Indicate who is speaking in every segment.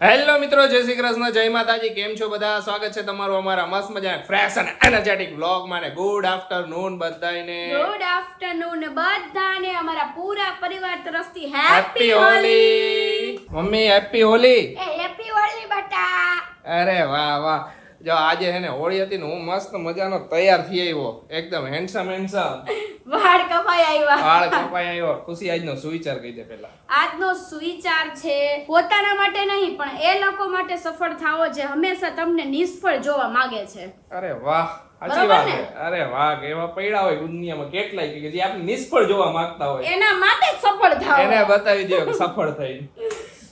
Speaker 1: Hello મિત્રો જય શ્રી કૃષ્ણ જય માતાજી કેમ છો બધા? સ્વાગત છે તમારું અમારા મસ્ત મજા ફ્રેશ અને એનર્જેટિક વ્લોગમાં માટે ગુડ આફ્ટરનૂન બધાને
Speaker 2: ગુડ આફ્ટરનૂન બધાને અમારા પૂરા પરિવાર તરફથી
Speaker 1: happy Holi mummy happy Holi
Speaker 2: એ હેપી હોલી બટા!
Speaker 1: અરે વાહ વાહ. જો આજે હે ને હોળી હતી ને હું મસ્ત મજાનો તૈયાર થઈ આવ્યો. એકદમ હેન્ડસમ હેન્ડસમ
Speaker 2: વાળ કપાઈ આવ્યા.
Speaker 1: વાળ કપાઈ આવ્યો. ખુશી આજનો સુવિચાર કહી દે પહેલા.
Speaker 2: આજનો સુવિચાર છે પોતાના માટે નહીં પણ એ લોકો માટે સફળ થાવો જે હંમેશા તમને નિષ્ફળ જોવા માંગે છે.
Speaker 1: અરે વાહ સાચી વાત છે. અરે વાહ એવા પૈડા હોય દુનિયામાં. કેટલાય કે જે આપણે નિષ્ફળ જોવા માંગતા હોય.
Speaker 2: એના માટે સફળ થાવો
Speaker 1: એને બતાવી દો કે સફળ થઈ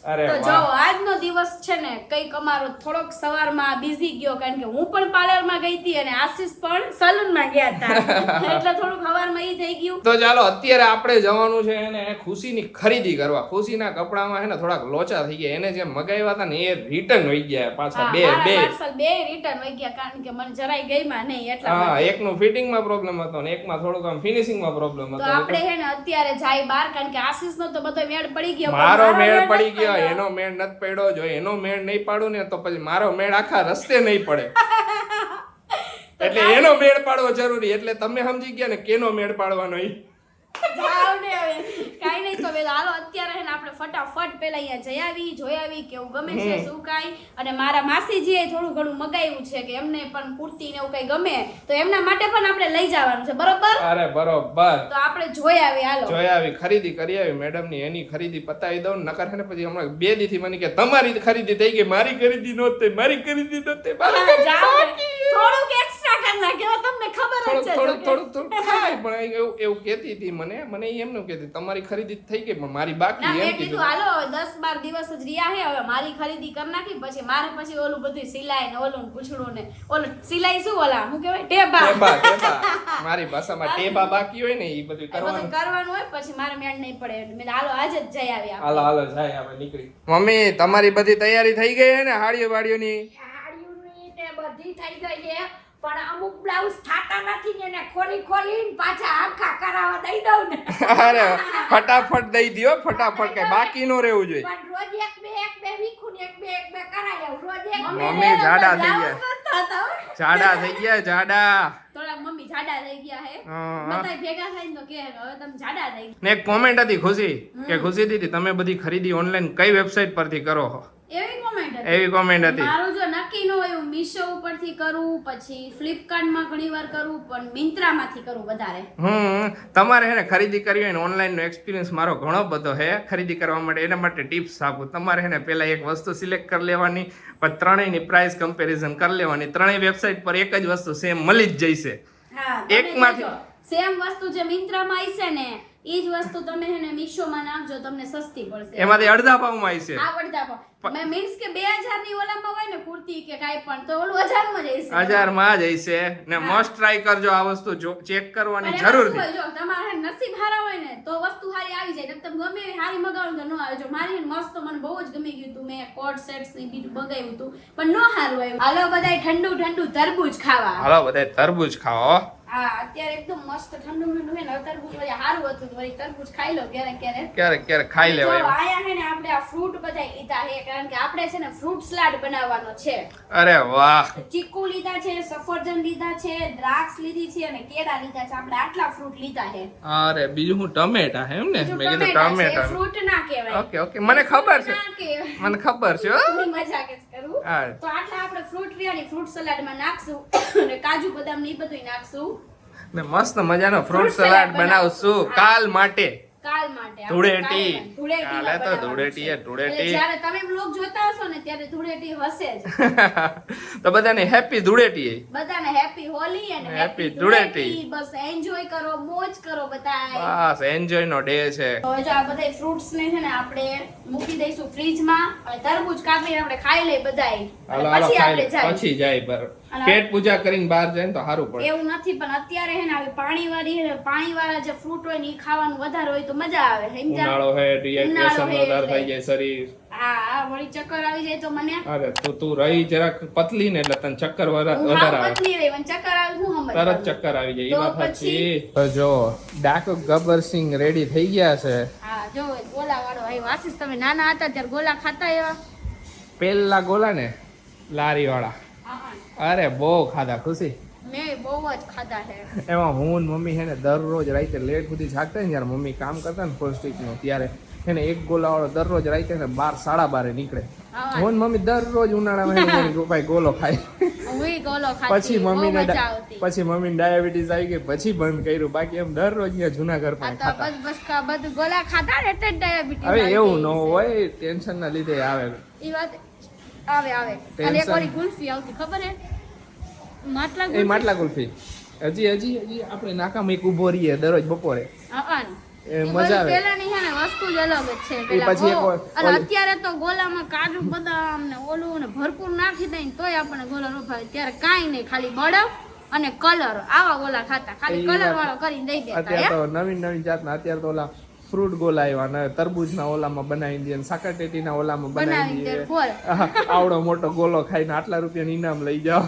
Speaker 1: અરે
Speaker 2: તો જો આજનો દિવસ છે ને કંઈક અમારો થોડોક સવારમાં બિઝી ગયો કારણ કે હું પણ પાર્લરમાં ગઈ હતી અને આશીષ પણ સલૂનમાં ગયા હતા. એટલે થોડુંક સવારમાં ઈ થઈ ગયું.
Speaker 1: તો ચાલો અત્યારે આપણે જવાનું છે એને ખુશીની ખરીદી કરવા. ખુશીના કપડામાં છે ને થોડાક લોચા થઈ ગયા. એને જે મગાવ્યા હતા ને એ રિટર્ન હોઈ ગયા પાછા બે બે.
Speaker 2: બે રિટર્ન હોઈ ગયા કારણ કે મને જરાય ગઈમાં નહીં એટલા
Speaker 1: હા. એકનું ફિટિંગમાં પ્રોબ્લેમ હતો ને એકમાં થોડુંક આમ ફિનિશિંગમાં પ્રોબ્લેમ
Speaker 2: તો
Speaker 1: હતો.
Speaker 2: આપણે છે ને અત્યારે જાય બહાર કારણ કે આશિષ નો તો બધો મેળ પડી ગયો.
Speaker 1: મારો મેળ પડી ગયો એનો મેળ નથી પડ્યો. જો એનો મેળ નહીં પાડું ને તો પછી મારો મેળ આખા રસ્તે નહીં પડે. એટલે એનો મેળ પાડવો જરૂરી. એટલે તમે સમજી ગયા ને કેનો મેળ પાડવાનો ઈ.
Speaker 2: જાવ ને હવે. કાંઈ નહીં તો હવે હાલો અત્યારે ને આપણે ફટાફટ પેલા અહીંયા જઈ આવી જોઈ આવી કેવું ગમે છે શું કાંઈ. અને મારા માસીજીએ થોડું ઘણું મગાવ્યું છે કે એમને પણ કુર્તી ને એવું કઈ ગમે તો એમના માટે પણ આપણે લઈ જવાનું છે બરોબર?
Speaker 1: અરે બરોબર.
Speaker 2: તો આપણે જોઈ આવી હાલો.
Speaker 1: જોઈ આવી ખરીદી કરી આવી મેડમની એની ખરીદી પતાવી દઉં નકર હે ને પછી હમણાં બે દીથી મને કે તમારી ખરીદી થઈ ગઈ મારી ખરીદી નહોતી મારી ખરીદી નહોતી મારી ખરીદી.
Speaker 2: થોડુંક એક્સ્ટ્રા કરી નાખ્યો તમને ખબર જ છે
Speaker 1: થોડુંક થોડુંક થોડુંક થાય પણ એવું એવું કહેતી હતી મને મને એમ એમનું કહેતી. તમારી ખરીદી થઈ ગઈ પણ મારી બાકી એમ
Speaker 2: કીધું. હાલો હવે દસ બાર દિવસ જ રહ્યા હે હવે મારી ખરીદી કરી નાખી પછી મારે પછી ઓલું બધું સિલાઈ ને ઓલું પૂછડું ને ઓલું સિલાઈ શું ઓલા હું કહેવાય? ટેબા.
Speaker 1: ટેબા ટેબા. મારી ભાષામાં ટેબા બાકી હોય ને એ બધું કરવાનું.
Speaker 2: કરવાનું હોય પછી મારે મેળ નહીં પડે. એટલે મેં હાલો આજે જ જઈ આવ્યા
Speaker 1: હાલો હાલો જાય આપણે નીકળી. મમ્મી તમારી બધી તૈયારી થઈ ગઈ હે ને હાડીઓ
Speaker 3: બાડીઓની ને બધી થઈ ગઈ છે પણ અમુક બ્લાઉઝ થાતા નથી ને એને ખોલી ખોલીને પાછા આખા કરાવવા દઈ દઉં ને.
Speaker 1: અરે ફટાફટ દઈ દ્યો ફટાફટ કે બાકી નો રહેવું જોઈએ.
Speaker 3: પણ રોજ એક બે એક બે વીખું ને એક બે એક બે કરાય રોજ એક
Speaker 1: મમ્મી જાડા થઈ ગયા. જાડા થઈ ગયા જાડા.
Speaker 2: થોડાક મમ્મી જાડા થઈ ગયા હે. બધાય ભેગા થઈને તો કે હવે તમે જાડા થઈ ગયા.
Speaker 1: ને એક કોમેન્ટ હતી ખુશી કે ખુશી દીદી તમે બધી ખરીદી ઓનલાઈન કઈ વેબસાઇટ પરથી કરો છો?
Speaker 2: કોમેન્ટ હતી.
Speaker 1: એવી કોમેન્ટ હતી.
Speaker 2: મારું જો નક્કી ન હોય હું મીશો ઉપરથી કરું પછી ફ્લિપકાર્ટમાં ઘણી વાર કરું પણ મિંત્રામાંથી કરું વધારે.
Speaker 1: હમ તમારે હેને ખરીદી કરવી હોય ને ઓનલાઈનનો એક્સપિરિયન્સ મારો ઘણો બધો છે ખરીદી કરવા માટે એના માટે ટિપ્સ આપું. તમારે હેને પહેલા એક વસ્તુ સિલેક્ટ કરી લેવાની પણ ત્રણેયની પ્રાઇસ કમ્પેરિઝન કરી લેવાની. ત્રણેય વેબસાઇટ પર એક જ વસ્તુ સેમ મળી જ જઈશે.
Speaker 2: હા
Speaker 1: એકમાંથી-
Speaker 2: સેમ વસ્તુ જે આવી આવશે ને એ જ વસ્તુ તમે હે ને મીશોમાં નાખજો તમને સસ્તી પડશે
Speaker 1: એમાંથી અડધા ભાવમાં આવશે
Speaker 2: અડધા પણ મેં મીન્સ કે બે હજારની ઓલામાં હોય ને કુર્તી કે કાઈ પણ તો ઓલું હજારમાં જ આવશે
Speaker 1: હજારમાં જ ને મસ્ટ ટ્રાય કરજો આ વસ્તુ જો ચેક કરવાની જરૂર
Speaker 2: છે. જો તમારે નસીબ હારા હોય ને તો વસ્તુ હારી આવી જાય. તમે ગમે એવી હારી મગાવો તો ન આવે. જો મારી મસ્ત મને બહુ જ ગમી ગયું હતું મેં કોટ સેટ્સની બીજું મગાવ્યું હતું પણ ન હારું આવ્યું. હાલો બધાય ઠંડુ ઠંડુ તરબૂચ ખાવા.
Speaker 1: હાલો બધા તરબૂચ ખાઓ.
Speaker 2: હા અત્યારે એકદમ મસ્ત ઠંડુ ઠંડુ હે ને તરબૂચ વળી સારું હતું તો વળી તરબૂચ ખાઈ લો ક્યારેક ક્યારેક.
Speaker 1: ક્યારેક ક્યારેક ખાઈ લેવાય
Speaker 2: આયા હે ને આપણે આ ફ્રૂટ બધાય લીધા છે કારણ કે આપણે છે ને ફ્રૂટ સલાડ બનાવવાનો છે.
Speaker 1: અરે વાહ.
Speaker 2: ચીકુ લીધા છે સફરજન લીધા છે દ્રાક્ષ લીધી છે અને કેળા લીધા છે આપણે આટલા ફ્રૂટ લીધા હે
Speaker 1: અરે બીજું હું ટમેટા હે એમ ને? મેં કીધું
Speaker 2: ટમેટા છે
Speaker 1: ટમેટા
Speaker 2: ફ્રૂટ ના કહેવાય.
Speaker 1: Okay okay. મને ખબર છે. મને ખબર છે
Speaker 2: મજા
Speaker 1: કે
Speaker 2: તો આટલા આપણે ફ્રૂટ રહ્યા ફ્રૂટ સલાડમાં નાખશું અને કાજુ બદામ ને એ બધું નાખશું.
Speaker 1: ને મસ્ત મજાનો ફ્રૂટ સલાડ બનાવશું. કાલ માટે.
Speaker 2: કાલ માટે.
Speaker 1: ધૂળેટી.
Speaker 2: કાલે
Speaker 1: તો ધૂળેટી ધૂળેટી.
Speaker 2: જ્યારે તમે બ્લોગ જોતા હશો ને ત્યારે ધૂળેટી હશે જ.
Speaker 1: તો બધાને હેપી ધૂળેટી
Speaker 2: બધાને હેપી હોલી અને હેપી
Speaker 1: ધૂળેટી.
Speaker 2: બસ એન્જોય કરો મોજ કરો બધા
Speaker 1: બસ એન્જોય નો ડે છે.
Speaker 2: હવે જો આ બધા ફ્રૂટ્સ ને છે ને આપણે મૂકી દઈશું ફ્રીજમાં અને તરબૂચ કાપીને આપણે ખાઈ લઈએ બધાય. પછી આપણે જાય
Speaker 1: પછી જાય
Speaker 2: અને
Speaker 1: પેટ પૂજા કરીને બહાર જાય તો સારું પડે.
Speaker 2: એવું નથી પણ અત્યારે હે ને આવી પાણી વાળી પાણી વાળા જે ફ્રૂટ હોય ને એ ખાવાનું વધારે હોય તો મજા આવે સમજ્યા?
Speaker 1: ઉનાળો હે ડિહાઇડ્રેશન
Speaker 2: એટલે.
Speaker 1: થઈ જાય શરીર.
Speaker 2: હા હા વળી ચક્કર આવી જાય તો મને.
Speaker 1: અરે તું તું રહી જરાક પતલી ને એટલે તને ચક્કર વધારે આવે.
Speaker 2: પતલી રહી મને ચક્કર આવે હું સમજ
Speaker 1: તરત ચક્કર આવી જાય એ વાત
Speaker 2: પછી?
Speaker 1: સાચી તો જો ડાકુ ગબ્બર સિંહ રેડી થઈ ગયા છે.
Speaker 2: હા જો ગોલા વાળો આવ્યો આશીષ તમે નાના હતા ત્યારે ગોલા ખાતા એવા
Speaker 1: પેલા ગોલા ને લારી વાળા અરે બહુ ખાધા ખુશી?
Speaker 2: મેં બહુ જ ખાધા છે.
Speaker 1: એમાં હું ને મમ્મી છે ને દરરોજ રાતે લેટ સુધી જાગતા ને જ્યારે મમ્મી કામ કરતા ને પોસ્ટિકનું ત્યારે એને એક ગોલાવાળો દરરોજ રાતે ને બાર સાડા બારે નીકળે.
Speaker 2: હું.
Speaker 1: મમ્મી દરરોજ ઉનાળામાં ભાઈ ગોલો ખાય.
Speaker 2: ગોલો
Speaker 1: પછી મમ્મીને પછી મમ્મીને ડાયાબિટીસ આવી ગઈ પછી બંધ કર્યું. બાકી એમ દરરોજ અહીંયા જૂના
Speaker 2: ઘર
Speaker 1: પણ ખાતા.
Speaker 2: બધું ગોલા ને એટલે ડાયાબિટીસ
Speaker 1: હવે એવું ન હોય ટેન્શન ના લીધે આવે.
Speaker 2: એ વાત આવે આવે. અને એક વાળી ગુલ્ફી આવતી ખબર હે? માટલા
Speaker 1: એ માટલા કુલ્ફી હજી હજી હજી આપણે નાકામાં એક ઊભો રહીએ દરરોજ બપોરે.
Speaker 2: હા
Speaker 1: મજા આવે.
Speaker 2: પેલાની છે ને વસ્તુ જ અલગ જ છે પેલા
Speaker 1: પછી
Speaker 2: અને અત્યારે તો ગોલામાં કાજુ બદામ ને ઓલું ને ભરપૂર નાખી દઈ તોય આપણને ગોલા નો ભાવે ત્યારે કઈ નહીં ખાલી બળફ અને કલર. આવા ગોલા ખાતા. ખાલી કલર વાળો કરી દઈ દેતા
Speaker 1: અત્યારે? તો નવીન નવીન જાતના અત્યારે તો ઓલા ફ્રૂટ ગોલાવ્યા ને તરબૂજના ઓલામાં બનાવી દઈએ સાકરટેટીના ઓલામાં બનાવી દઈએ. આવડો મોટો ગોલો ખાઈને આટલા રૂપિયાનું ઇનામ લઈ જાઓ.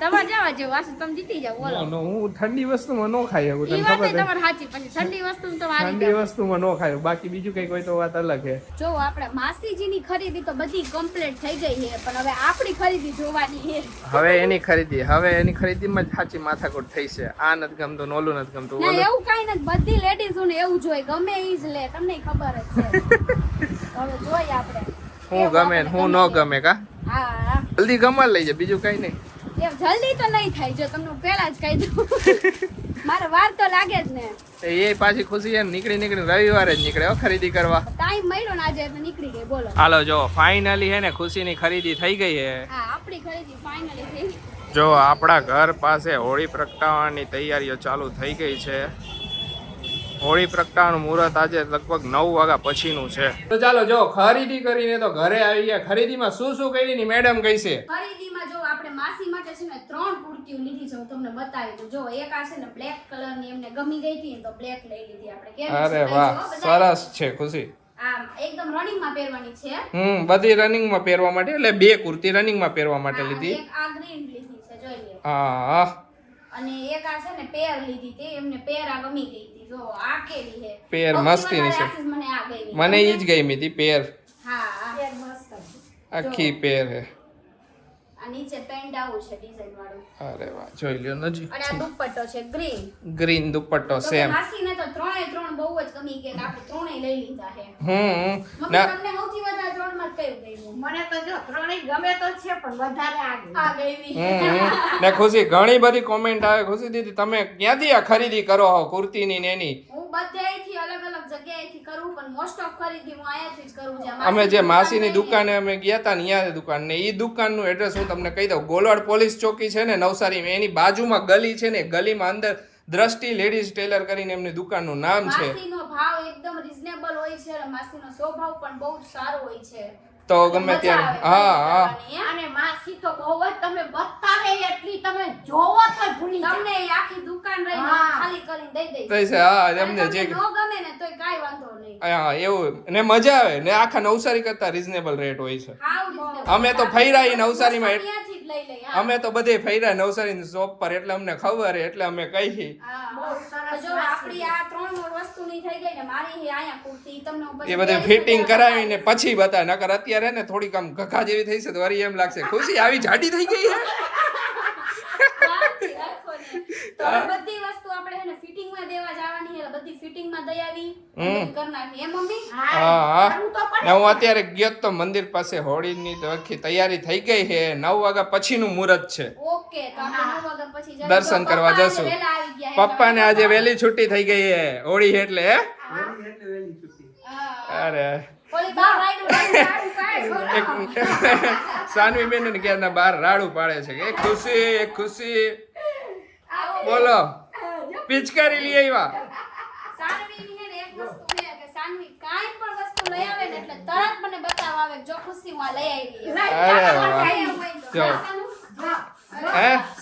Speaker 2: તમારે જવા જેવું વાસુ તમે જીતી જાવ બોલો.
Speaker 1: નો, હું ઠંડી વસ્તુમાં નો ખાઈ શકું
Speaker 2: તમને
Speaker 1: ખબર છે?
Speaker 2: તમારે સાચી પછી ઠંડી વસ્તુ તો આ
Speaker 1: ઠંડી વસ્તુમાં નો ખાય બાકી બીજું કઈ કોઈ તો વાત અલગ છે.
Speaker 2: જો આપણે માસીજીની ખરીદી તો બધી કમ્પ્લીટ થઈ ગઈ છે પણ હવે આપણી ખરીદી જોવાની છે.
Speaker 1: હવે એની ખરીદી હવે એની ખરીદીમાં જ સાચી માથાકૂટ થઈ છે. આ નથી ગમતું નોલું નથી ગમતું
Speaker 2: ના એવું કાંઈ નથી બધી લેડીઝોને એવું જોઈએ ગમે ઈ જ લે તમને ખબર જ છે. હવે જોઈએ આપણે.
Speaker 1: હું ગમે હું ન ગમે કા?
Speaker 2: હા હા.
Speaker 1: જલ્દી ગમવા લઈ જાય બીજું કઈ નહીં.
Speaker 2: એમ જલ્દી તો નહીં થાય જો તમને પહેલા જ કહી દઉં. મારે વાર તો લાગે જ ને.
Speaker 1: એ પાછી ખુશી છે નીકળી નીકળી રવિવારે જ નીકળે ખરીદી કરવા.
Speaker 2: ટાઈમ મળ્યો ને આજે એટલે નીકળી ગઈ બોલો.
Speaker 1: હાલો જો ફાઇનલી હે ને ખુશીની ખરીદી થઈ ગઈ હે.
Speaker 2: હા આપણી ખરીદી ફાઇનલી થઈ.
Speaker 1: જો આપણા ઘર પાસે હોળી પ્રગટાવવાની તૈયારીઓ ચાલુ થઈ ગઈ છે. હોળી પ્રગટાવવાનું મુહૂર્ત આજે લગભગ નવ વાગ્યા પછીનું છે. તો ચાલો જો ખરીદી કરીને તો ઘરે આવી ગયા ખરીદીમાં શું શું કરી ની મેડમ કઈ છે
Speaker 2: જો આપણે માસી માટે છે ને ત્રણ કુર્તીઓ લીધી છે હું તમને બતાવી દઉં. જો એક આ છે ને બ્લેક કલરની એમને ગમી ગઈ હતી તો બ્લેક લઈ લીધી આપણે. કેવી
Speaker 1: અરે વાહ સરસ છે ખુશી.
Speaker 2: આમ એકદમ રનિંગમાં પહેરવાની છે.
Speaker 1: હમ બધી રનિંગમાં પહેરવા માટે એટલે બે કુર્તી રનિંગમાં પહેરવા માટે લીધી.
Speaker 2: એક આ ગ્રીન લીધી છે જોઈ લ્યો.
Speaker 1: હા
Speaker 2: અને એક આ છે ને પેર લીધી તે એમને પેર આ ગમી ગઈ હતી. જો આ કેવી છે?
Speaker 1: પેર
Speaker 2: મસ્તી
Speaker 1: ની છે.
Speaker 2: મને આ ગઈ
Speaker 1: મને ઈ જ ગમી હતી પેર
Speaker 2: હા મસ્ત.
Speaker 1: આખી પેર હે.
Speaker 2: નીચે પેન્ટ આવું છે ડિઝાઇન વાળું
Speaker 1: અરે વાહ જોઈ લ્યો નજી
Speaker 2: અને આ દુપટ્ટો છે ગ્રીન.
Speaker 1: ગ્રીન દુપટ્ટો સેમ
Speaker 2: માસીને તો ત્રણે ત્રણ બહુ જ ગમી કે આપણે ત્રણે લઈ લીધા છે
Speaker 1: હમ
Speaker 2: તમને સૌથી વધારે ત્રણમાં કયું ગયું
Speaker 3: મને તો જો ત્રણેય ગમે તો છે પણ વધારે આ
Speaker 2: આ ગઈ.
Speaker 1: ને ખુશી ઘણી બધી કોમેન્ટ આવે. ખુશી દીદી તમે ક્યાંથી આ ખરીદી કરો હો કુર્તીની ને એની?
Speaker 2: હું અલગ જગ્યાએથી કરું પણ મોસ્ટ ઓફ ખરીદી હું અહીંયાથી જ કરું છું.
Speaker 1: અમે જે માસીની
Speaker 2: દુકાન
Speaker 1: દુકાને અમે ગયા હતા ને ત્યાં દુકાન ને એ દુકાનનું એડ્રેસ હું તમને કહી દઉં. ગોલવાડ પોલીસ ચોકી છે ને નવસારી એની બાજુમાં ગલી છે ને ગલીમાં અંદર દ્રષ્ટિ લેડીઝ ટેલર કરીને એમની દુકાનનું નામ છે.
Speaker 2: માસીનો ભાવ એકદમ રીઝનેબલ હોય છે અને માસીનો સ્વભાવ પણ બહુ સારો હોય છે.
Speaker 1: તો ગમે ત્યારે. હા હે?
Speaker 3: અને માસી તો બહુ જ તમે બતાવે એટલી તમે જોવો તો ભૂલી
Speaker 2: તમને આખી દુકાન રહી
Speaker 3: હા.
Speaker 2: ખાલી કરીને દઈ દઈશ.
Speaker 1: તો છે? હા
Speaker 2: અને
Speaker 1: એમને જે
Speaker 2: તમને ગમે ને તોય કાંઈ વાંધો નહીં.
Speaker 1: હા એવું. ને મજા આવે. ને આખા નવસારી કરતા રિઝનેબલ રેટ હોય છે. અમે તો ફર્યા ઈ નવસારીમાં અમે તો બધે ફર્યા નવસારી શોપ પર એટલે અમને ખબર હે, એટલે અમે કહી
Speaker 2: હા.
Speaker 3: બહુ સરસ
Speaker 2: તો જો આપણી આ ત્રણ મૂળ વસ્તુની થઈ ગઈ ને મારી હે અહીંયા કુર્તી તમને
Speaker 1: એ બધે ફિટિંગ કરાવીને પછી બતા નકર અત્યારે ને થોડીક આમ ઘઘા જેવી થઈ છે તો વરી એમ લાગશે ખુશી આવી જાડી થઈ ગઈ.
Speaker 2: તો બધી વસ્તુ આપણે હે ને ફિટિંગમાં દેવા જવાની હે બધી ફિટિંગમાં દઈ આવી. કરી નાખી. હે મમ્મી?
Speaker 1: હા હા. હું. અત્યારે ગયો તો મંદિર પાસે હોળીની તો આખી તૈયારી થઈ ગઈ છે. નવ વાગ્યા પછીનું મુહૂર્ત છે.
Speaker 2: ઓકે તો આપણે નવ વાગ્યા પછી.
Speaker 1: દર્શન કરવા જશું. પપ્પાને આજે વહેલી છૂટી થઈ ગઈ હે હોળી એટલે હે?
Speaker 2: હા.
Speaker 1: અરે. સાનવી બેન ને ક્યાં બહાર રાડું પાડે છે. કે ખુશી એ ખુશી. બોલો. પિચકારી લઈ આવ્યા.
Speaker 2: સાનવીની હે ને એક વસ્તુ છે કે સાનવી કાંઈ પણ વસ્તુ લઈ આવે ને એટલે તરત મને બતાવવા આવે જો ખુશી હું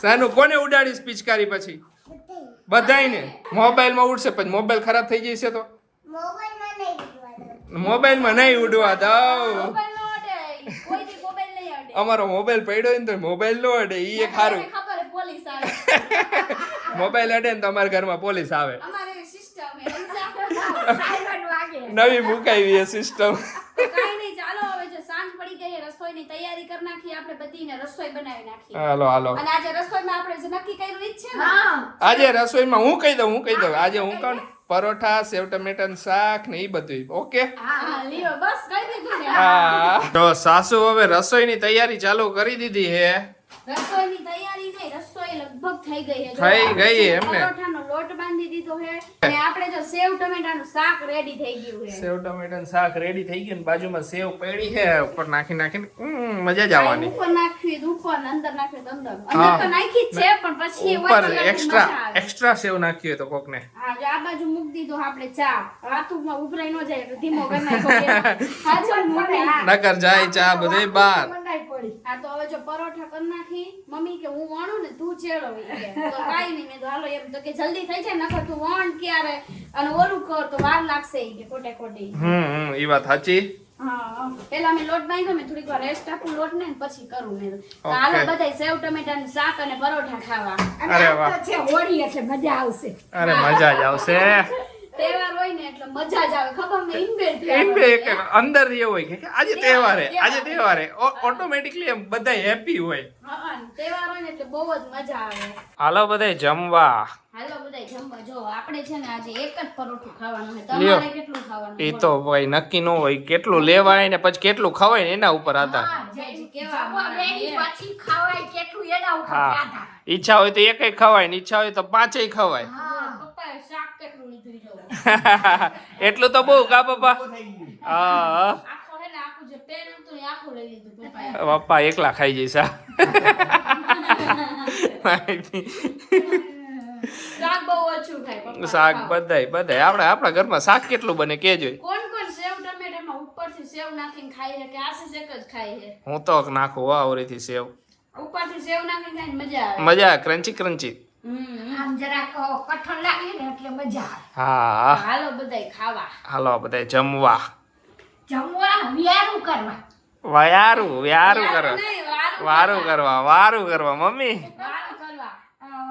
Speaker 2: સાનું?
Speaker 1: કોને ઉડાડીશ પિચકારી પછી? બધાયને. મોબાઈલમાં ઉડશે પછી મોબાઈલ ખરાબ થઈ જશે તો? મોબાઈલમાં નહીં ઉડવા દઉં.
Speaker 2: મોબાઈલ નો અડે. કોઈ મોબાઈલ નહીં અડે.
Speaker 1: અમારો મોબાઈલ પડ્યો હોય ને તો મોબાઈલ નો અડે ઈ એક સારું
Speaker 2: પોલીસ આવે.
Speaker 1: મોબાઈલ અડે ને તમારા ઘરમાં પોલીસ આવે.
Speaker 2: અમારે સિસ્ટમ
Speaker 3: સાયરન વાગે.
Speaker 1: નવી મુકાવી એ સિસ્ટમ
Speaker 2: તો નહીં ચાલો હવે જો સાંજ પડી ગઈ નાખીએ રસોઈની તૈયારી કરી નાખી આપણે બધીને રસોઈ બનાવી નાખી.
Speaker 1: હાલો હાલો.
Speaker 2: અને આજે રસોઈમાં આપણે જે નક્કી કર્યું ઈ છે ને?
Speaker 3: હા.
Speaker 1: આજે રસોઈમાં હું કહી દઉં હું કહી દઉં. આજે હું કહું પરોઠા સેવ ટમેટાનું શાક ને એ બધું ઓકે?
Speaker 2: બસ કહી દીધું
Speaker 1: હા. તો સાસુ હવે રસોઈની તૈયારી ચાલુ કરી દીધી હે.
Speaker 2: રસોઈની તૈયારી નહીં રસોઈ લગભગ થઈ ગઈ છે.
Speaker 1: થઈ ગઈ
Speaker 2: ને?
Speaker 1: એમને.
Speaker 2: પરોઠાનો લોટ બાંધી દીધો છે અને આપણે જો સેવ ટમેટાનું શાક રેડી થઈ ગયું છે.
Speaker 1: સેવ ટમેટાનું શાક રેડી થઈ ગયું ને બાજુમાં સેવ પડી છે ઉપર નાખી નાખીને મજા જ આવવાની.
Speaker 2: ઉપર નાખી ઉપર અંદર નાખી અંદર. અંદર તો નાખી છે પણ પછી
Speaker 1: ઉપર એક્સ્ટ્રા એક્સ્ટ્રા સેવ હોય તો કોકને.
Speaker 2: હા જો આ બાજુ મૂકી દીધો આપણે ચા. રાતુમાં ઉભરાઈ ન જાય એટલે ધીમો કરી નાખો હા જો મમ્મી
Speaker 1: નકર જાય ચા બધે બાર.
Speaker 2: આ તો હવે જો પરોઠા કરી નાખી મમ્મી કે હું વણું ને તું ચેડો કે. તો કાઈ નહીં. મેં તો હાલો એમ તો કે જલ્દી થઈ જાય નકર તું વણ ક્યારે અને ઓલું કર તો વાર લાગશે ઈ કે કોટે કોટી
Speaker 1: હમ હમ એ વાત સાચી?
Speaker 2: હા પેલા મેં લોટ બાંધ્યો મેં થોડીક વાર રેસ્ટ આપું લોટ ને પછી કરું મેં. તો હાલો બધાય સેવ ટમેટા ટમેટાનું શાક અને પરોઠા ખાવા.
Speaker 1: અરે વાહ.
Speaker 3: છે હોળી એટલે મજા આવશે.
Speaker 1: અરે મજા જ આવશે.
Speaker 2: તહેવાર હોય ને એટલે મજા જ આવે. ખબર ને? ઇનબિલ્ટ
Speaker 1: એમ અંદર એવું હોય કે આજે તહેવાર હે આજે તહેવાર. હે ઓટોમેટિકલી એમ બધા હેપી હોય.
Speaker 2: હા તહેવાર હોય ને એટલે બહુ જ મજા આવે.
Speaker 1: હાલો બધા જમવા.
Speaker 2: હાલો બધાય જમવા. જો આપણે છે ને આજે એક જ પરોઠું ખાવાનું છે.
Speaker 1: લ્યો.
Speaker 2: તમારે કેટલું ખાવાનું
Speaker 1: એ તો ભાઈ નક્કી ન હોય કેટલું લેવાય ને પછી કેટલું ખવાય ને એના ઉપર હતા
Speaker 3: હા,
Speaker 2: જે
Speaker 3: જે
Speaker 2: કેવા
Speaker 3: જમવા
Speaker 2: મારા
Speaker 3: બેસી
Speaker 2: બે.
Speaker 3: પછી ખવાય કેટલું એના ઉપર
Speaker 1: હા.
Speaker 3: આધાર.
Speaker 1: ઈચ્છા હોય તો એકય ખવાય ને ઈચ્છા હોય તો પાંચેય ખવાય.
Speaker 3: હા
Speaker 2: પપ્પાએ શાક કેટલું લીધું જો
Speaker 1: એટલું તો બહુ કા પપ્પા? હા
Speaker 2: આખો હે ને આખું જે પેન હતું એ આખું લઈ લીધું પપ્પાએ.
Speaker 1: પપ્પા એકલા ખાઈ જઈશ
Speaker 2: શાક બહુ ઓછું ખાય
Speaker 1: શાક બધાય બધાય. આપણે આપણા ઘરમાં શાક કેટલું બને કેજો
Speaker 2: કોણ કોણ સેવ ટમેટામાં ઉપરથી સેવ નાખીને ખાય છે કે આશીષ એક જ ખાય છે?
Speaker 1: હું તો નાખું વાવરીથી સેવ.
Speaker 2: ઉપરથી સેવ નાખીને ખાઈને મજા આવે.
Speaker 1: મજા ક્રંચી ક્રંચી
Speaker 2: હમ
Speaker 3: આમ જરાક કઠણ લાગે ને એટલે મજા આવે.
Speaker 1: હા.
Speaker 2: હાલો બધાય ખાવા.
Speaker 1: હાલો બધાય જમવા.
Speaker 3: જમવા વ્યારું કરવા.
Speaker 1: વાયારું વ્યારું કરવા.
Speaker 2: વારું
Speaker 1: વારું કરવા. વારું કરવા મમ્મી.
Speaker 2: વારું કરવા.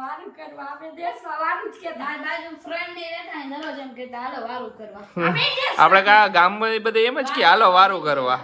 Speaker 3: વારું કરવા. આપણે દેશમાં વારું જ કહેતા.
Speaker 2: આ બાજુ ફ્રેન્ડ ને રહેતા દરરોજ એમ કહેતા હાલો વારું કરવા.
Speaker 1: આપણે ગામમાં બધે એમ જ કે હાલો વારું કરવા.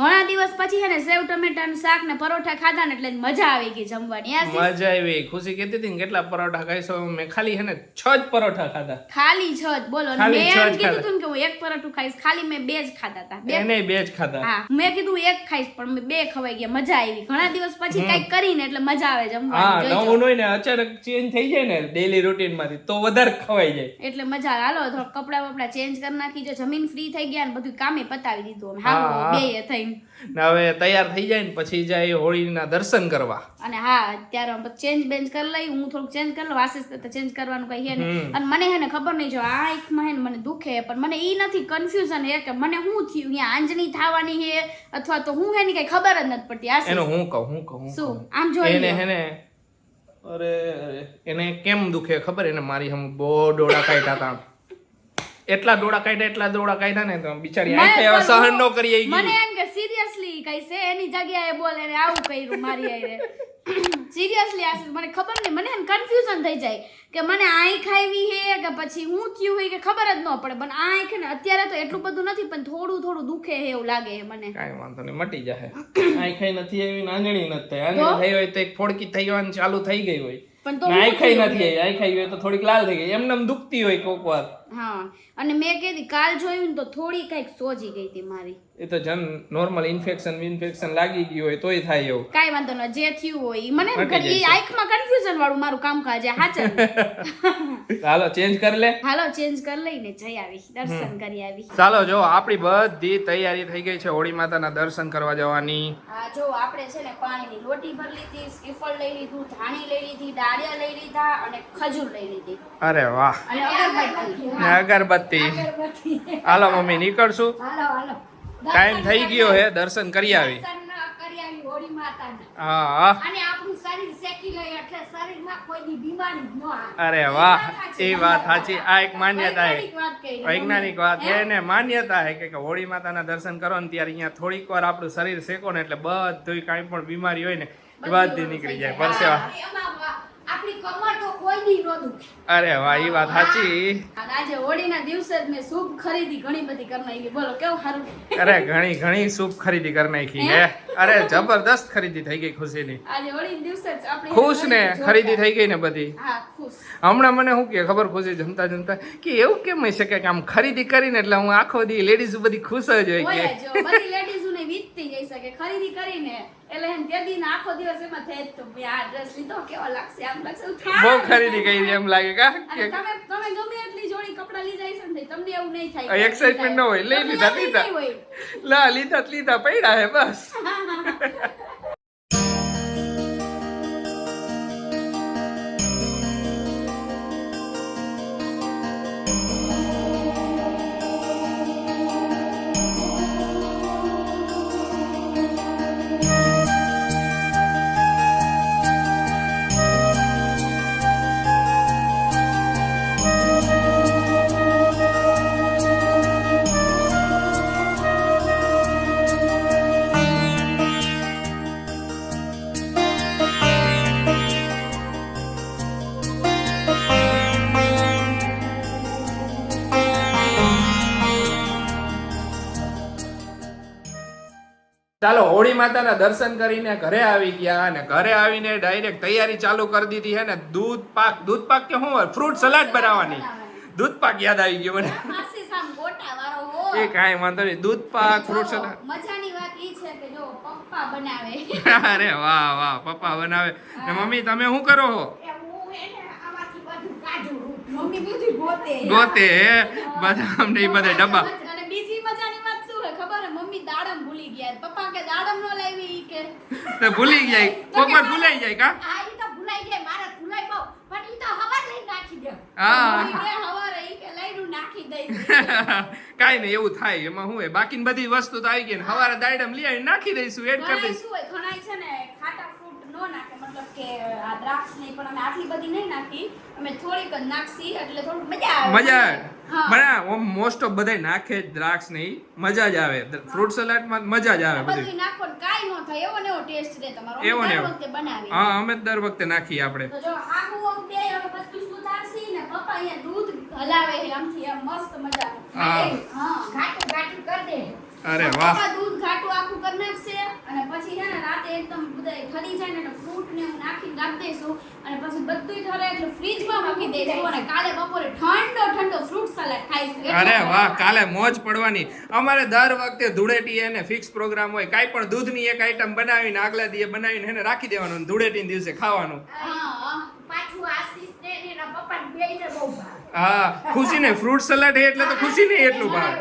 Speaker 2: ઘણા દિવસ પછી હે ને સેવ ટમેટાનું શાક ને પરોઠા ખાધા ને એટલે મજા આવી ગઈ જમવાની.
Speaker 1: મજા આવી ખુશી કહેતી હતી ને કેટલા પરોઠા ખાઈશો? મેં ખાલી હે ને છ જ પરોઠા ખાધા.
Speaker 2: ખાલી છ જ. બોલો મેં એમ કીધું. હતું કે હું એક પરોઠું ખાઈશ ખાલી મેં બે જ ખાધા હતા બે
Speaker 1: બે જ ખાધા.
Speaker 2: હા મેં કીધું એક ખાઈશ પણ મેં બે ખવાઈ ગયા મજા આવી. ઘણા દિવસ પછી કંઈક કરીને એટલે મજા આવે જમવાની હા
Speaker 1: નવું હોય ને અચાનક ચેન્જ થઈ જાય ને ડેલી રૂટીનમાંથી તો વધારે ખવાઈ જાય.
Speaker 2: એટલે મજા હાલો થોડા કપડા બપડા ચેન્જ કરી નાખી. જો જમીન ફ્રી થઈ ગયા ને બધું કામે પતાવી દીધું
Speaker 1: હા.
Speaker 2: બે થઈને
Speaker 1: ને હવે તૈયાર થઈ જાય ને પછી જાય હોળીના દર્શન કરવા.
Speaker 2: અને હા અત્યારે ચેન્જ બેન્જ કરી લઈ હું થોડુંક ચેન્જ કરી લઉં આશીષ તો ચેન્જ કરવાનું હે ને અને મને હે ને ખબર નહીં જો આ આંખમાં હે ને મને દુખે પણ મને એ નથી કન્ફ્યુઝન હે કે મને શું થયું? અહીંયા આંજણી થવાની હે અથવા તો હું હે ને કઈ ખબર જ નથી પડતી. આશીષ
Speaker 1: એનો હું કહું હું કહું
Speaker 2: શું? આમ જો
Speaker 1: એને. હે ને અરે અરે એને કેમ દુખે ખબર? એને મારી હમ બહુ ડોળા કાઢ્યા હતા એટલા દોડા કાઢ્યા એટલા દોડા કાઢ્યા ને તો બિચારી આંખે હવે સહન નો કરી આવી
Speaker 2: મને એમ કે સિરિયસલી કઈ છે? એની જગ્યાએ બોલે ને આવું કર્યું મારી આરે સિરિયસલી આશીષ મને ખબર નહીં. મને કન્ફ્યુઝન થઈ જાય કે મને આંખ આવી હે કે પછી હું થયું હોય કે ખબર જ ન પડે. પણ આંખ ને અત્યારે તો એટલું બધું નથી પણ થોડું થોડું દુખે હે એવું લાગે હે મને.
Speaker 1: કાઈ વાંધો નહીં મટી જશે આંખાઈ નથી આવી ને આંજણી નથી થઈ. આંજણી થઈ હોય તો એક ફોડકી થઈ હોય ચાલુ થઈ ગઈ હોય.
Speaker 2: પણ તો
Speaker 1: આંખ
Speaker 2: હું
Speaker 1: આંખાઈ
Speaker 2: આંખ
Speaker 1: નથી આવી. હોય તો થોડીક લાલ થઈ ગઈ. એમને એમ દુખતી હોય કોક વાર.
Speaker 2: હા. અને મેં કીધી કાલ જોયું ને તો થોડી કંઈક સોજી ગઈ હતી મારી.
Speaker 1: એ તો જન નોર્મલ ઇન્ફેક્શન ઇન્ફેક્શન લાગી ગયું હોય તોય થાય એવું.
Speaker 2: કાઈ વાંધો ન જે થયું હોય ઈ. મને
Speaker 1: મટી
Speaker 2: આંખમાં કન્ફ્યુઝન વાળું મારું કામકાજ છે હાચર
Speaker 1: હાલો ચેન્જ કરી લે.
Speaker 2: હાલો ચેન્જ કરી લઈને જઈ આવી દર્શન કરી આવી.
Speaker 1: ચાલો જો આપણી બધી તૈયારી થઈ ગઈ છે હોળી માતાના દર્શન કરવા જવાની.
Speaker 2: હા જો આપણે છે ને પાણીની લોટી ભરી લીધી શ્રીફળ લઈ લીધું ધાણી લઈ લીધી ડાળિયા લઈ લીધા અને ખજૂર લઈ લીધી.
Speaker 1: અરે વાહ.
Speaker 2: અને અગરબત્તી.
Speaker 1: ને અગરબત્તી. હાલો મમ્મી નીકળશું. ટાઈમ થઈ ગયો હે દર્શન કરી આવી. હા. અરે વાહ એ વાત સાચી. આ એક માન્યતા હે
Speaker 2: વૈજ્ઞાનિક વાત
Speaker 1: છે ને માન્યતા હે કે હોળી માતાના દર્શન કરો ને ત્યારે અહીંયા થોડીક વાર આપણું શરીર શેકો ને એટલે બધું કાંઈ પણ બીમારી હોય ને એ બધી નીકળી જાય. પરસેવા.
Speaker 3: આપણી કમર તો કોઈ દી ન દુખે.
Speaker 1: અરે વાહ એ વાત સાચી.
Speaker 2: આજે હોળીના દિવસે જ મેં સૂપ ખરીદી ઘણી બધી કરી નાખી. બોલો કેવું સારું?
Speaker 1: અરે ઘણી ઘણી સૂપ ખરીદી કરી નાખી હે. અરે જબરદસ્ત ખરીદી થઈ ગઈ ખુશીની.
Speaker 2: આજે હોળીના દિવસે જ આપણે
Speaker 1: ખુશ ને? ખરીદી થઈ ગઈ ને બધી?
Speaker 2: હા ખુશ.
Speaker 1: હમણાં મને શું કે ખબર ખુશી જમતા જમતા? કે એવું કેમ હોય શકે કે આમ ખરીદી કરીને એટલે હું આખો દી લેડીઝ બધી ખુશ જ હોય કે.
Speaker 2: બધી લેડીઝોને વીતતી જઈ શકે ખરીદી કરીને એટલે એમ તે દિન આખો દિવસ એમાં થાય જ તો મેં આ ડ્રેસ લીધો કેવો લાગશે આમ લાગશે
Speaker 1: બહુ ખરીદી કરી એમ લાગે કા
Speaker 2: તમે તમે ગમે એટલી જોડી કપડા લીધા હશે ને તમને એવું નહીં થાય
Speaker 1: એક્સાઇટમેન્ટ ન હોય. લઈ લીધા, લીધા.
Speaker 2: હોય.
Speaker 1: લા લીધા લીધા પડ્યા હે બસ ચાલો માતાના દર્શન કરીને ઘરે આવી ગયા અને ઘરે આવીને ડાયરેક્ટ તૈયારી ચાલુ કરી દીધી હે ને દૂધ પાક દૂધ પાક કે શું હોય? ફ્રૂટ સલાડ બનાવવાની. દૂધ પાક યાદ આવી ગયો મને. એ કાંઈ વાંધો નહીં. દૂધ પાક ફ્રૂટ સલાડ
Speaker 2: મજાની વાત ઈ છે કે જો પપ્પા બનાવે.
Speaker 1: અરે વાહ વાહ પપ્પા બનાવે. ને મમ્મી તમે શું કરો
Speaker 3: હું? બધું
Speaker 2: બધું ગોતે.
Speaker 1: હે? બદામ ને બધા ડબ્બા
Speaker 2: અને બીજી મજાની વાત હે હે મમ્મી દાડમ ભૂલી ગયા. પપ્પા કે દાડમ નો લાવી કે.
Speaker 1: તે ભૂલી જાય કોક વાર ભૂલાઈ જાય કા?
Speaker 3: હા ઈ તો ભૂલાઈ જાય મારે ભૂલાઈ બહુ. પણ ઈ તો હવાર લઈ નાખી દે.
Speaker 1: હા.
Speaker 2: હવારે ઈ કે લઈનું નાખી દઈશ
Speaker 1: કાઈ નહીં એવું થાય. એમાં શું બાકી બધી વસ્તુ તો આવી ગઈ ને. હવારે દાડમ લઈ આવીને નાખી દઈશું એડ કરી દઈશું.
Speaker 2: ઘણાય છે ને ખાટા ફ્રૂટ નો નાખે. મતલબ કે આ દ્રાક્ષ નહીં પણ અમે આટલી બધી નહીં નાખી. અમે થોડીક જ નાખશી એટલે થોડું મજા આવે.
Speaker 1: મજા
Speaker 2: હા.
Speaker 1: ઓમ મોસ્ટ ઓફ બધાય નાખે જ દ્રાક્ષ નહીં મજા જ આવે. ફ્રૂટ સલાડમાં મજા જ આવે
Speaker 2: બધું. નાખો ને કાઈ ન થાય. એવો ને એવો ટેસ્ટ રહે તમારો.
Speaker 1: એવો ને એવો.
Speaker 2: બનાવી
Speaker 1: હા અમે દર વખતે નાખીએ આપણે.
Speaker 2: તો જો આખું ઓમ બે હવે પછી સુધારસી ને પપ્પા અહીંયા દૂધ હલાવે આમથી આમ મસ્ત મજાનું.
Speaker 1: હા.
Speaker 2: હા
Speaker 3: ઘાટું ઘાટું કરી દે.
Speaker 1: અરે વાહ.
Speaker 2: દૂધ ઘાટું આખું કરી નાખશે અને પછી છે ને રાતે એકદમ બધાય ઠરી જાય ને એટલે ફ્રૂટ ને એવું નાખીને રાખી દઈશું અને પછી બધું ઠરે એટલે ફ્રીજમાં મૂકી દઈશું અને કાલે બપોરે ઠંડો ઠંડો ફ્રૂટ સલાડ ખાઈશું.
Speaker 1: અરે વાહ કાલે મોજ પડવાની. અમારે દર વખતે ધૂળેટી એને ફિક્સ પ્રોગ્રામ હોય કાંઈ પણ દૂધની એક આઈટમ બનાવીને આગલા દિવસે બનાવીને એને રાખી દેવાનું ધૂળેટી દિવસે ખાવાનું.
Speaker 2: હા.
Speaker 3: પાછું આશીષ ને એના પપ્પા બેયને બહુ ભાવે.
Speaker 1: હા ખુશીને ફ્રૂટ સલાડ હે એટલે તો ખુશીને એટલું ભાવે.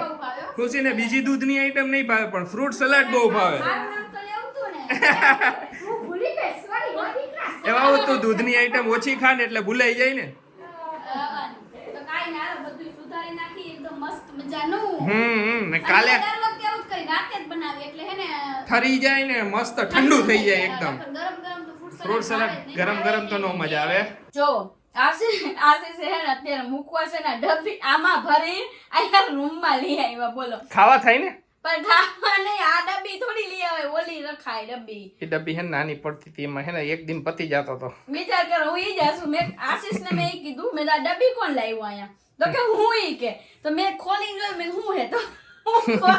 Speaker 1: ખુશીને બીજી દૂધની આઈટમ નહીં ભાવે પણ ફ્રૂટ સલાડ બહુ ભાવે.
Speaker 2: એવા નામ તો તું ને.
Speaker 3: તું ભૂલી ગઈ સોરી હો દીકરા
Speaker 1: એમાં આવું તું દૂધની આઈટમ ઓછી ખા ને એટલે ભૂલાઈ જાય ને.
Speaker 2: હા, તો કાંઈ ના હાલો, બધુંય સુધારી નાખી એકદમ મસ્ત મજાનું.
Speaker 1: હમ કાલે
Speaker 2: દર વખતે એવું જ કરી રાતે જ બનાવી એટલે હે ને
Speaker 1: ઠરી જાય ને મસ્ત ઠંડુ થઈ જાય એકદમ.
Speaker 2: ગરમ ગરમ તો ફ્રૂટ
Speaker 1: ફ્રૂટ સલાડ ગરમ ગરમ તો નો મજા આવે.
Speaker 2: જો આશીષ આશીષ છે ને અત્યારે મૂકવા છે ને ડબ્બી આમાં ભરી અહીંયા રૂમમાં લઈ આવ્યા બોલો.
Speaker 1: ખાવા થાય ને?
Speaker 2: પણ ખાવા નહીં આ ડબ્બી થોડી લઈ આવે ઓલી રખાય ડબ્બી.
Speaker 1: એ ડબ્બી હે ને નાની પડતી હતી એમાં હે ને એક દિન પતી જતો હતો
Speaker 2: વિચાર કરો હું ઈ જાશું મેં આશીષને મેં ઈ કીધું મેં આ ડબ્બી કોણ લાવ્યું અહીંયા? તો કે હું ઈ કે. તો મેં ખોલીને જોયું મેં હું હે તો? જો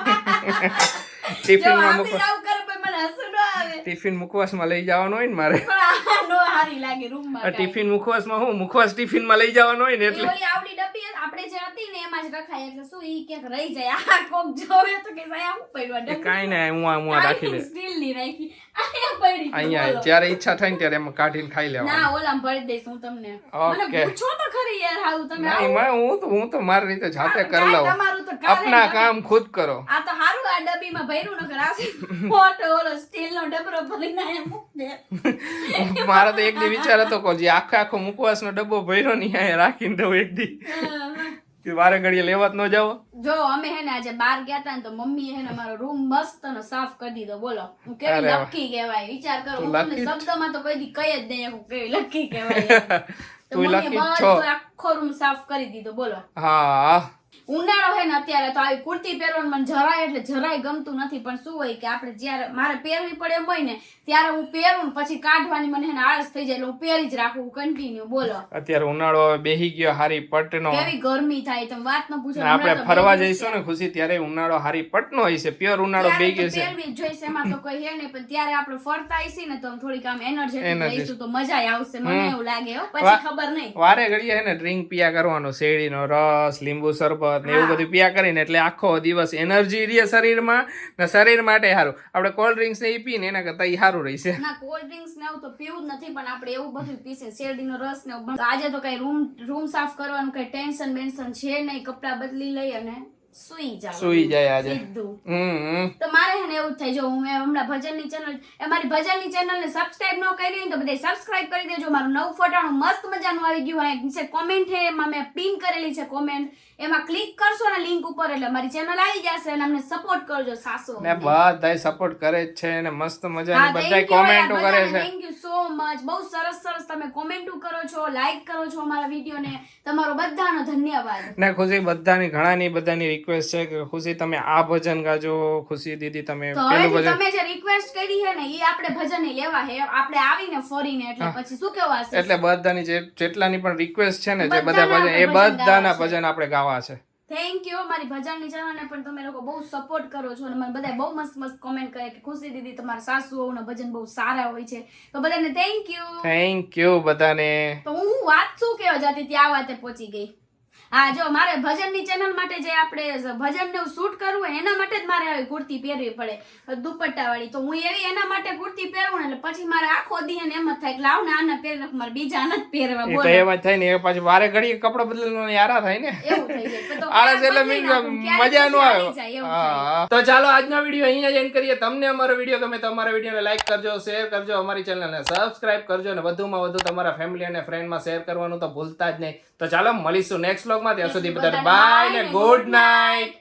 Speaker 1: ટિફિનમાં
Speaker 2: આપી
Speaker 1: મૂકવા
Speaker 2: આવું કરે પણ મને હસવું ન આવે.
Speaker 1: ટિફિન મુખવાસમાં લઈ જવાનો હોય ને મારે.
Speaker 2: હારી લાગે રૂમમાં.
Speaker 1: ટિફિન મુખવાસમાં હું? મુખવાસ ટિફિનમાં લઈ જવાનો હોય ને એટલે?
Speaker 2: ઓલી આવડી ડબ્બી આપણે જે હતી ને એમાં જ રખાય. એટલે શું ઈ ક્યાંક રહી જાય? આ કોક જોવે તો કે આ હું પડ્યું ડબ્બી?
Speaker 1: કાઈ ના હું હું રાખી દે.
Speaker 2: સ્ટીલની રાખી. અહીંયા પડી
Speaker 1: અહીંયા જ્યારે ઈચ્છા થાય ને ત્યારે એમાં કાઢીને ખાઈ લેવા
Speaker 2: ના ઓલામાં ભરી દઈશ હું તમને.
Speaker 1: ઓકે.
Speaker 2: મને પૂછો તો ખરી યાર હાઉ તમે
Speaker 1: હું તો હું તો મારી રીતે જાતે કરી લઉં.
Speaker 2: તમારું તો અપના
Speaker 1: આપના કામ ખુદ કરો.
Speaker 2: આ તો હારું આ ડબ્બીમાં ભર્યું નકર આ મોટો ઓલો સ્ટીલનો ડબરો ભરીને અહીંયા મૂક
Speaker 1: મારો તો એક દી વિચાર હતો કે જે આખો આખો મુખવાસનો ડબ્બો ભર્યો નહીં અહીંયા રાખીને દઉં એક દી. કે વારે ઘડીએ લેવાત ન જાવ
Speaker 2: જો અમે હે ને આજે બાર ગયા તા ને તો મમ્મીએ હે ને મારો રૂમ મસ્ત નો સાફ કરી દીધો બોલો. હું કેવી. લકી કહેવાય વિચાર કરો. હું તમને શબ્દમાં તો કોઈ દી કહી જ નહીં હું કેવી લકી કહેવાય તો
Speaker 1: મમ્મી.
Speaker 2: આખો રૂમ સાફ કરી દીધો બોલો.
Speaker 1: હા.
Speaker 2: ઉનાળો હે ને અત્યારે તો આવી કુર્તી પહેરવાનું મને જરાય એટલે જરાય ગમતું નથી. પણ શું હોય કે આપણે જ્યારે મારે પહેરવી પડે એમ હોય ને ત્યારે હું પહેરું પછી કાઢવાની મને એને આળસ થઈ જાય એટલે હું પહેરી જ રાખું. કન્ટિન્યુ બોલો.
Speaker 1: અત્યારે ઉનાળો બેહી ગયો હારી પટનો.
Speaker 2: કેવી ગરમી થાય તમે વાત ન પૂછો
Speaker 1: આપણે ફરવા જઈશું ને ખુશી ત્યારે ઉનાળો હારી પટનો હોય છે. પ્યોર ઉનાળો બેહી ગયો છે.
Speaker 2: પહેરવી જોઈશે એમાં તો કોઈ હે નહીં. પણ ત્યારે આપણે ફરતા આવીશું ને તો થોડીક આમ એનર્જેટિક
Speaker 1: Energetic.
Speaker 2: રહીશું તો મજા આવશે મને એવું લાગે હો. પછી ખબર નહીં.
Speaker 1: વારે ઘડીએ હે ને ડ્રિંક પીયા કરવાનો શેરડીનો રસ લીંબુ શરબત. ને એવું. બધું પીયા કરીને એટલે આખો દિવસ એનર્જી રહે શરીરમાં ને શરીર માટે સારું. આપણે કોલ્ડ ડ્રિંક્સ ને એ પીને એના કરતા એ સારું રહેશે
Speaker 2: ના કોલ્ડ ડ્રિંક્સ ને એવું તો પીવું જ નથી પણ આપણે એવું બધું પીશે શેરડીનો રસ ને આજે તો કઈ રૂમ રૂમ સાફ કરવાનું કઈ ટેન્શન બેન્શન છે નહીં કપડાં બદલી લઈ અને સુઈ જાવ
Speaker 1: સુઈ જાય આજે. હમ.
Speaker 2: તો મારે હે ને એવું થાય જો હું એ હમણાં ભજનની ચેનલ અમારી ભજનની ચેનલને સબસ્ક્રાઇબ ન કરી તો બધે સબસ્ક્રાઇબ કરી દેજો. મારું નવું ફોટાનું મસ્ત મજાનું આવી ગયું હોય નીચે કોમેન્ટ છે એમાં મેં પિન કરેલી છે કોમેન્ટ એમાં ક્લિક કરશો ને લિંક ઉપર એટલે મારી ચેનલ આવી જશે અને અમને સપોર્ટ કરજો સાસો.
Speaker 1: ને બધાય સપોર્ટ કરે છે ને મસ્ત મજાની બધાય કોમેન્ટો કરે છે.
Speaker 2: થેન્ક યુ સો મચ બહુ સરસ સરસ તમે કોમેન્ટો કરો છો લાઈક કરો છો અમારા વિડીયોને તમારો બધાનો ધન્યવાદ.
Speaker 1: ને ખુશી બધાની ઘણાની બધાની રિક્વેસ્ટ છે કે ખુશી તમે આ ભજન ગાજો ખુશી દીદી તમે પેલું ભજન
Speaker 2: તમે જે રિક્વેસ્ટ કરી છે ને એ આપણે ભજન લેવા હે આપણે આવીને ફોરીને એટલે પછી શું કેવા હશે
Speaker 1: એટલે બધાની જે જેટલાની પણ રિક્વેસ્ટ છે ને જે બધા ભજન એ બધાના ભજન આપણે ગાવા છે.
Speaker 2: થેન્ક યુ મારી ભજનની ચેનલને પણ તમે લોકો બહુ સપોર્ટ કરો છો અને મને બધા બહુ મસ્ત મસ્ત કોમેન્ટ કરે કે ખુશી દીદી તમારા સાસુ વહુના ભજન બહુ સારા હોય છે. તો બધાને થેન્ક યુ
Speaker 1: થેન્ક યુ બધાને.
Speaker 2: તો હું વાત શું કહેવા જતી ત્યાં વાતે પહોંચી ગઈ. હા જો મારે ભજનની ચેનલ માટે જે આપણે ભજનને શૂટ કરવું એના માટે જ મારે આવી કુર્તી પહેરવી પડે દુપટ્ટા વાળી તો હું એવી એના માટે કુર્તી પહેરવું એટલે પછી મારે આખો દી ને એમ જ થાય કે લાવ ને આને પહેરી નાખ મારે બીજા આના જ પહેરવા બોલો.
Speaker 1: એમાં થાય ને એ પાછું વારે ઘડી કપડા બદલવાનો યારા થાય ને.
Speaker 2: એવું થઈ જાય. તો
Speaker 1: આળસ એટલે મજા નો આવે. તો ચાલો આજનો વીડિયો અહીંયા જ એન્ડ કરીએ. તમને અમારો વીડિયો ગમે તો અમારા વિડીયોને લાઈક કરજો શેર કરજો અમારી ચેનલને સબસ્ક્રાઇબ કરજો અને વધુમાં વધુ તમારા ફેમિલી અને ફ્રેન્ડમાં શેર કરવાનું તો ભૂલતા જ નહીં. તો ચાલો મળીશું નેક્સ્ટ વ્લોગમાં ત્યાં સુધી બધા બાય ને ગુડ નાઇટ